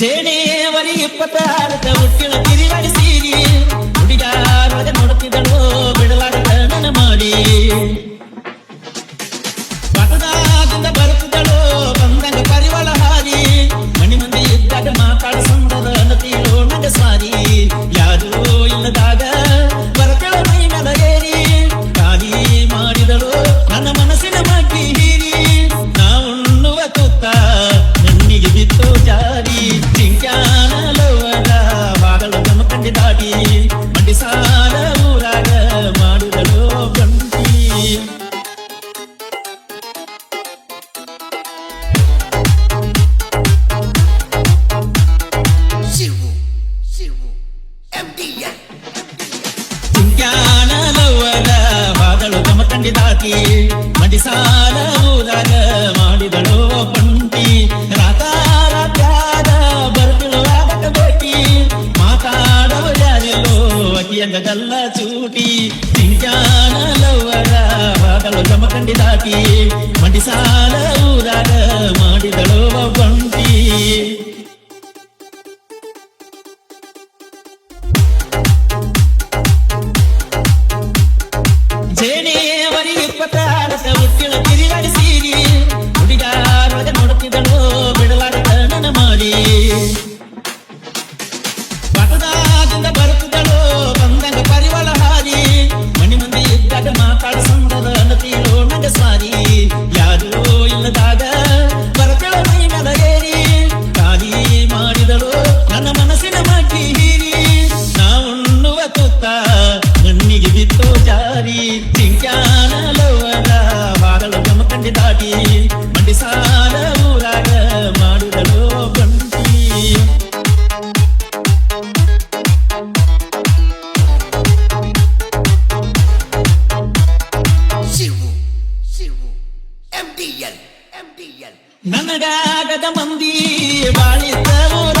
ಜೇನೇವರಿ ಇಪ್ಪತ್ತಾರಕ ಹುಟ್ಟಿನ ಕಂಡಿದಾಕಿ ಮಡಿಸಾಲ ಊರಾಗ ಮಾಡಿದಳು ಪಂಟಿ ರಾತಾರಾತ್ಯಾಗ ಬರ್ತಿಳುವಾಗ ಬೇಟಿ ಮಾತಾಡವ ಯಾರಿಲ್ಲೋ ಅಕಿಯಂಗದಲ್ಲ ಚೂಟಿ ಚಿಂಕ್ಯಾನ ಲವ್ವದ ಬಾದಳು ತಮ್ಮ ಕಂಡಿದಾಕಿ ಮಡಿಸಾಲ ಊರಾಗ ಮಾಡಿದಳು ಪಂಟಿ ಮನಸಿನ ಮನಸ್ಸಿನ ಮಗ್ಗಿ ಹೀರಿ ನಾ ಉಣ್ಣುವ ತುತ್ತ ನನ್ನಿಗೆ ಬಿತ್ತು ಜಾರಿ. ಚಿಂಕ್ಯಾನ ಲೋವದ ಬಾಗಲ ತಮ್ಮ ಕಂಡಿ ದಾಟಿ ಮಂಡಿ ಸಾಲ ಊರಾಗ ನನಗಾಗದ ಮಂದಿ ಊರಾಗ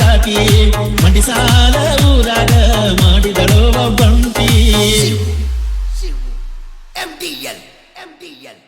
ದಾಟಿ ಮಂಡಿ ಸಾಲ ಊರಾಗ ಮಾಡಿದಳು Bunty M D L M D L